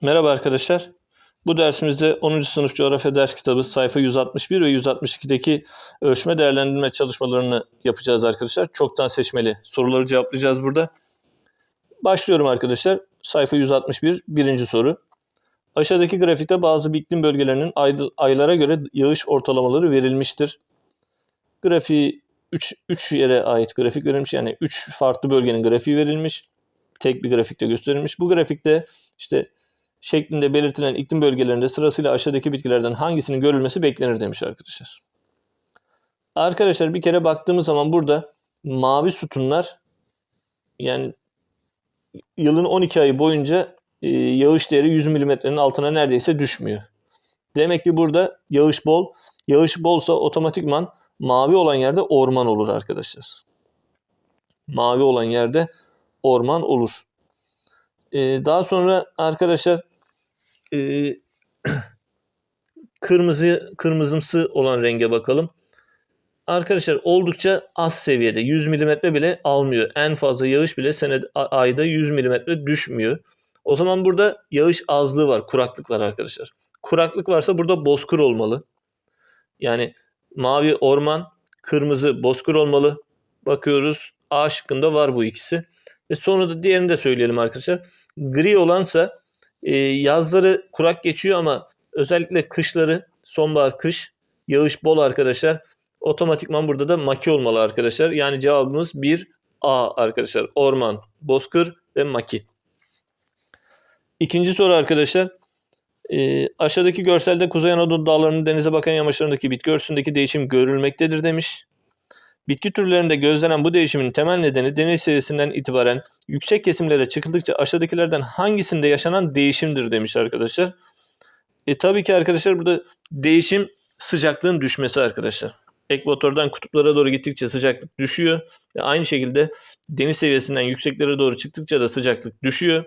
Merhaba arkadaşlar. Bu dersimizde 10. sınıf coğrafya ders kitabı sayfa 161 ve 162'deki ölçme değerlendirme çalışmalarını yapacağız arkadaşlar. Çoktan seçmeli soruları cevaplayacağız burada. Başlıyorum arkadaşlar. Sayfa 161 birinci soru. Aşağıdaki grafikte bazı iklim bölgelerinin ay- aylara göre yağış ortalamaları verilmiştir. Grafiği 3, 3 yere ait grafik verilmiş. Yani 3 farklı bölgenin grafiği verilmiş. Tek bir grafikte gösterilmiş. Bu grafikte işte şeklinde belirtilen iklim bölgelerinde sırasıyla aşağıdaki bitkilerden hangisinin görülmesi beklenir demiş arkadaşlar. Arkadaşlar bir kere baktığımız zaman burada mavi sütunlar yani yılın 12 ayı boyunca e, yağış değeri 100 milimetrenin altına neredeyse düşmüyor. Demek ki burada yağış bol. Yağış bolsa otomatikman mavi olan yerde orman olur arkadaşlar. Mavi olan yerde orman olur. Ee, daha sonra arkadaşlar e, kırmızı kırmızımsı olan renge bakalım. Arkadaşlar oldukça az seviyede 100 milimetre bile almıyor. En fazla yağış bile sene ayda 100 milimetre düşmüyor. O zaman burada yağış azlığı var, kuraklık var arkadaşlar. Kuraklık varsa burada bozkır olmalı. Yani mavi orman, kırmızı bozkır olmalı. Bakıyoruz A şıkkında var bu ikisi. Ve sonra da diğerini de söyleyelim arkadaşlar. Gri olansa e, yazları kurak geçiyor ama özellikle kışları sonbahar kış yağış bol arkadaşlar. Otomatikman burada da maki olmalı arkadaşlar. Yani cevabımız 1 A arkadaşlar. Orman, bozkır ve maki. İkinci soru arkadaşlar. E, aşağıdaki görselde Kuzey Anadolu dağlarının denize bakan yamaçlarındaki bitki örtüsündeki değişim görülmektedir demiş. Bitki türlerinde gözlenen bu değişimin temel nedeni deniz seviyesinden itibaren yüksek kesimlere çıkıldıkça aşağıdakilerden hangisinde yaşanan değişimdir demiş arkadaşlar. E tabii ki arkadaşlar burada değişim sıcaklığın düşmesi arkadaşlar. Ekvatordan kutuplara doğru gittikçe sıcaklık düşüyor. Ve aynı şekilde deniz seviyesinden yükseklere doğru çıktıkça da sıcaklık düşüyor.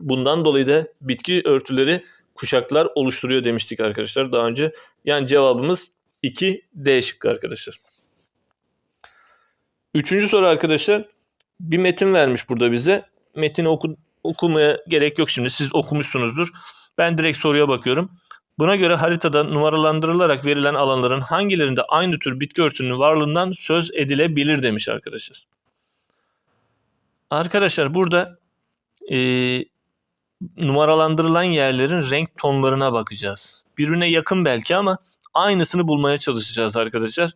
Bundan dolayı da bitki örtüleri kuşaklar oluşturuyor demiştik arkadaşlar daha önce. Yani cevabımız 2 D şıkkı arkadaşlar. Üçüncü soru arkadaşlar. Bir metin vermiş burada bize. Metini oku, okumaya gerek yok şimdi. Siz okumuşsunuzdur. Ben direkt soruya bakıyorum. Buna göre haritada numaralandırılarak verilen alanların hangilerinde aynı tür bitki örtüsünün varlığından söz edilebilir demiş arkadaşlar. Arkadaşlar burada e, numaralandırılan yerlerin renk tonlarına bakacağız. Birbirine yakın belki ama aynısını bulmaya çalışacağız arkadaşlar.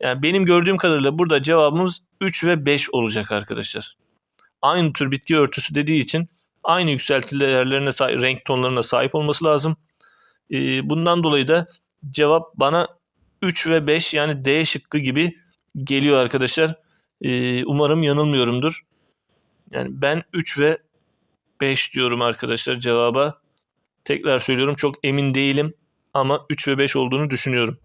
Yani benim gördüğüm kadarıyla burada cevabımız 3 ve 5 olacak arkadaşlar. Aynı tür bitki örtüsü dediği için aynı yükselti değerlerine sahip, renk tonlarına sahip olması lazım. Ee, bundan dolayı da cevap bana 3 ve 5 yani D şıkkı gibi geliyor arkadaşlar. Ee, umarım yanılmıyorumdur. Yani ben 3 ve 5 diyorum arkadaşlar cevaba. Tekrar söylüyorum çok emin değilim ama 3 ve 5 olduğunu düşünüyorum.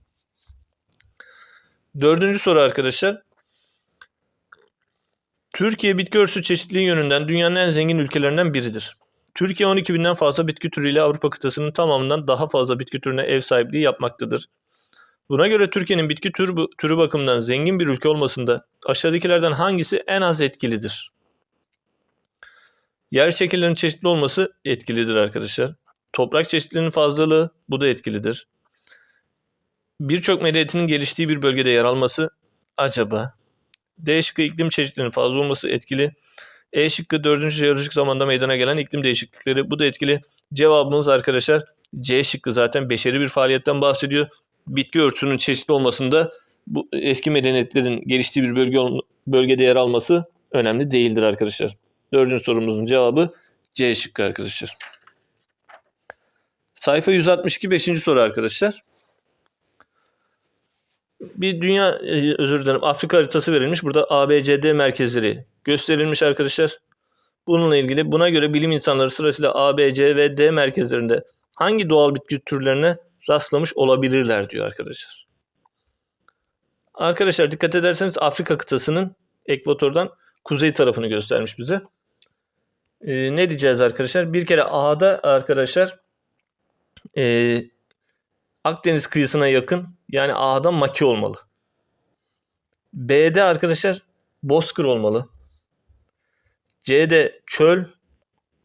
Dördüncü soru arkadaşlar. Türkiye bitki örtüsü çeşitliliği yönünden dünyanın en zengin ülkelerinden biridir. Türkiye 12 binden fazla bitki türüyle Avrupa kıtasının tamamından daha fazla bitki türüne ev sahipliği yapmaktadır. Buna göre Türkiye'nin bitki türü, türü bakımından zengin bir ülke olmasında aşağıdakilerden hangisi en az etkilidir? Yer şekillerinin çeşitli olması etkilidir arkadaşlar. Toprak çeşitliliğinin fazlalığı bu da etkilidir birçok medeniyetinin geliştiği bir bölgede yer alması acaba? D şıkkı iklim çeşitliliğinin fazla olması etkili. E şıkkı 4. jeolojik zamanda meydana gelen iklim değişiklikleri bu da etkili. Cevabımız arkadaşlar C şıkkı zaten beşeri bir faaliyetten bahsediyor. Bitki örtüsünün çeşitli olmasında bu eski medeniyetlerin geliştiği bir bölge bölgede yer alması önemli değildir arkadaşlar. Dördüncü sorumuzun cevabı C şıkkı arkadaşlar. Sayfa 162 5. soru arkadaşlar bir dünya e, özür dilerim Afrika haritası verilmiş. Burada ABCD merkezleri gösterilmiş arkadaşlar. Bununla ilgili buna göre bilim insanları sırasıyla A, B, C ve D merkezlerinde hangi doğal bitki türlerine rastlamış olabilirler diyor arkadaşlar. Arkadaşlar dikkat ederseniz Afrika kıtasının ekvatordan kuzey tarafını göstermiş bize. Ee, ne diyeceğiz arkadaşlar? Bir kere A'da arkadaşlar e, Akdeniz kıyısına yakın yani A'da maki olmalı. B'de arkadaşlar bozkır olmalı. C'de çöl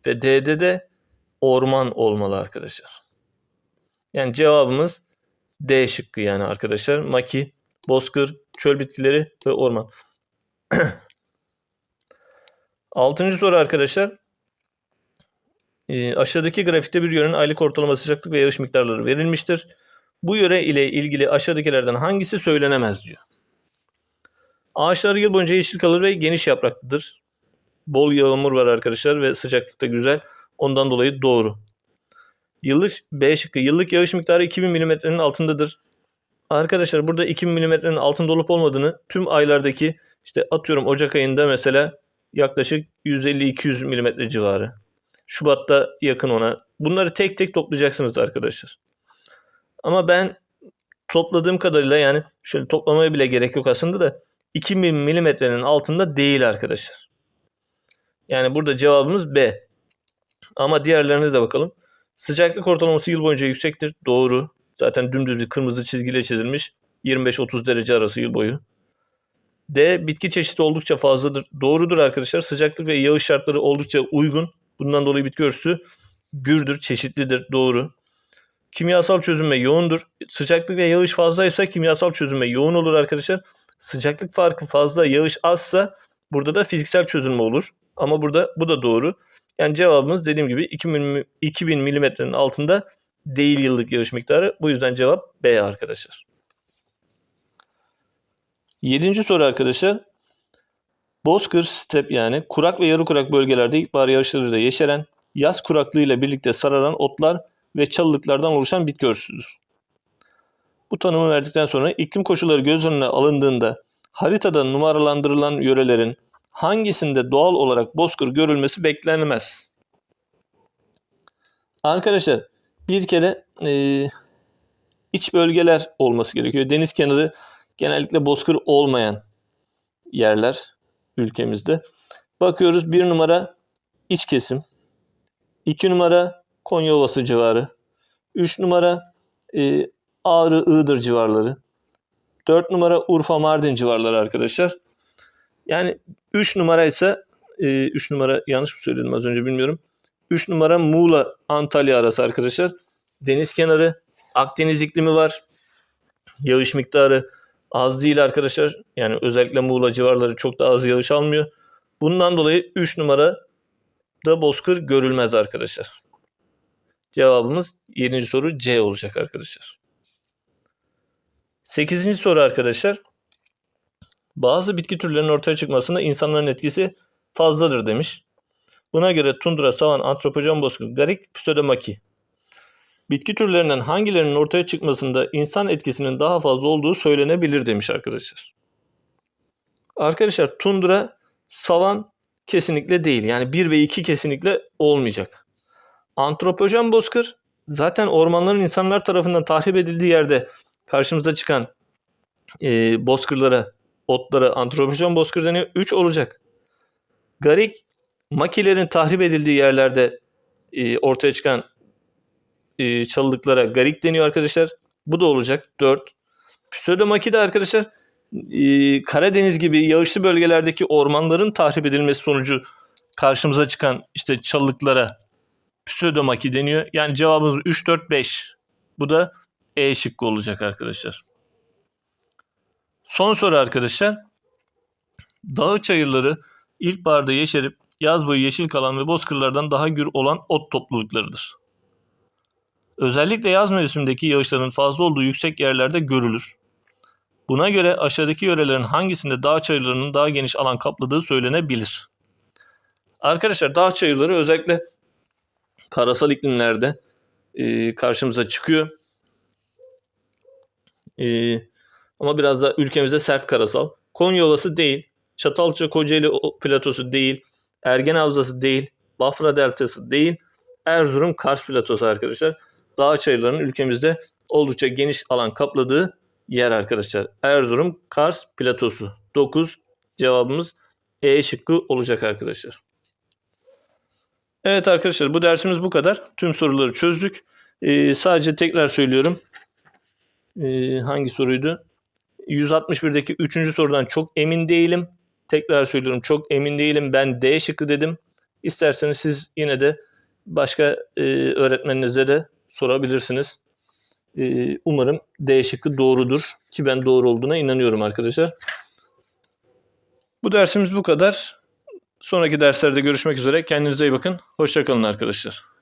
ve D'de de orman olmalı arkadaşlar. Yani cevabımız D şıkkı yani arkadaşlar. Maki, bozkır, çöl bitkileri ve orman. Altıncı soru arkadaşlar. Ee, aşağıdaki grafikte bir yörenin aylık ortalama sıcaklık ve yağış miktarları verilmiştir. Bu yöre ile ilgili aşağıdakilerden hangisi söylenemez diyor. Ağaçlar yıl boyunca yeşil kalır ve geniş yapraklıdır. Bol yağmur var arkadaşlar ve sıcaklık da güzel. Ondan dolayı doğru. Yıllık B şıkkı. Yıllık yağış miktarı 2000 mm'nin altındadır. Arkadaşlar burada 2000 mm'nin altında olup olmadığını tüm aylardaki işte atıyorum Ocak ayında mesela yaklaşık 150-200 mm civarı. Şubat'ta yakın ona. Bunları tek tek toplayacaksınız arkadaşlar. Ama ben topladığım kadarıyla yani şöyle toplamaya bile gerek yok aslında da 2000 milimetrenin altında değil arkadaşlar. Yani burada cevabımız B. Ama diğerlerine de bakalım. Sıcaklık ortalaması yıl boyunca yüksektir. Doğru. Zaten dümdüz bir kırmızı çizgiyle çizilmiş. 25-30 derece arası yıl boyu. D. Bitki çeşidi oldukça fazladır. Doğrudur arkadaşlar. Sıcaklık ve yağış şartları oldukça uygun. Bundan dolayı bitki örtüsü gürdür, çeşitlidir. Doğru. Kimyasal çözünme yoğundur. Sıcaklık ve yağış fazlaysa kimyasal çözünme yoğun olur arkadaşlar. Sıcaklık farkı fazla, yağış azsa burada da fiziksel çözünme olur. Ama burada bu da doğru. Yani cevabımız dediğim gibi 2000, 2000 milimetrenin altında değil yıllık yağış miktarı. Bu yüzden cevap B arkadaşlar. Yedinci soru arkadaşlar. Bozkır, step yani kurak ve yarı kurak bölgelerde ilkbahar yağışlarıyla yeşeren, yaz kuraklığıyla birlikte sararan otlar ve çalılıklardan oluşan bitki örtüsüdür. Bu tanımı verdikten sonra iklim koşulları göz önüne alındığında haritada numaralandırılan yörelerin hangisinde doğal olarak bozkır görülmesi beklenemez? Arkadaşlar bir kere e, iç bölgeler olması gerekiyor. Deniz kenarı genellikle bozkır olmayan yerler ülkemizde. Bakıyoruz bir numara iç kesim. 2 numara Konya Ovası civarı. 3 numara e, Ağrı Iğdır civarları. 4 numara Urfa Mardin civarları arkadaşlar. Yani 3 numara ise 3 numara yanlış mı söyledim az önce bilmiyorum. 3 numara Muğla Antalya arası arkadaşlar. Deniz kenarı, Akdeniz iklimi var. Yağış miktarı az değil arkadaşlar. Yani özellikle Muğla civarları çok da az yağış almıyor. Bundan dolayı 3 numara da bozkır görülmez arkadaşlar. Cevabımız 7. soru C olacak arkadaşlar. 8. soru arkadaşlar. Bazı bitki türlerinin ortaya çıkmasında insanların etkisi fazladır demiş. Buna göre tundra, savan, antropojen bozkır, garik, pseudomaki. Bitki türlerinden hangilerinin ortaya çıkmasında insan etkisinin daha fazla olduğu söylenebilir demiş arkadaşlar. Arkadaşlar tundra, savan kesinlikle değil. Yani 1 ve 2 kesinlikle olmayacak. Antropojen bozkır zaten ormanların insanlar tarafından tahrip edildiği yerde karşımıza çıkan e, bozkırlara, otlara antropojen bozkır deniyor. 3 olacak. Garik makilerin tahrip edildiği yerlerde e, ortaya çıkan e, çalılıklara garik deniyor arkadaşlar. Bu da olacak. 4. Pseudomaki de arkadaşlar e, Karadeniz gibi yağışlı bölgelerdeki ormanların tahrip edilmesi sonucu karşımıza çıkan işte çalılıklara pseudomaki deniyor. Yani cevabımız 3, 4, 5. Bu da E şıkkı olacak arkadaşlar. Son soru arkadaşlar. Dağ çayırları ilkbaharda yeşerip yaz boyu yeşil kalan ve bozkırlardan daha gür olan ot topluluklarıdır. Özellikle yaz mevsimindeki yağışların fazla olduğu yüksek yerlerde görülür. Buna göre aşağıdaki yörelerin hangisinde dağ çayırlarının daha geniş alan kapladığı söylenebilir. Arkadaşlar dağ çayırları özellikle karasal iklimlerde e, karşımıza çıkıyor. E, ama biraz da ülkemizde sert karasal. Konya Ovası değil. Çatalca Kocaeli platosu değil. Ergen Havzası değil. Bafra Deltası değil. Erzurum Kars platosu arkadaşlar. Dağ çayırlarının ülkemizde oldukça geniş alan kapladığı yer arkadaşlar. Erzurum Kars platosu. 9 cevabımız E şıkkı olacak arkadaşlar. Evet arkadaşlar bu dersimiz bu kadar. Tüm soruları çözdük. Ee, sadece tekrar söylüyorum. Ee, hangi soruydu? 161'deki 3. sorudan çok emin değilim. Tekrar söylüyorum çok emin değilim. Ben D şıkkı dedim. İsterseniz siz yine de başka e, öğretmeninize de sorabilirsiniz. E, umarım D şıkkı doğrudur ki ben doğru olduğuna inanıyorum arkadaşlar. Bu dersimiz bu kadar. Sonraki derslerde görüşmek üzere. Kendinize iyi bakın. Hoşçakalın arkadaşlar.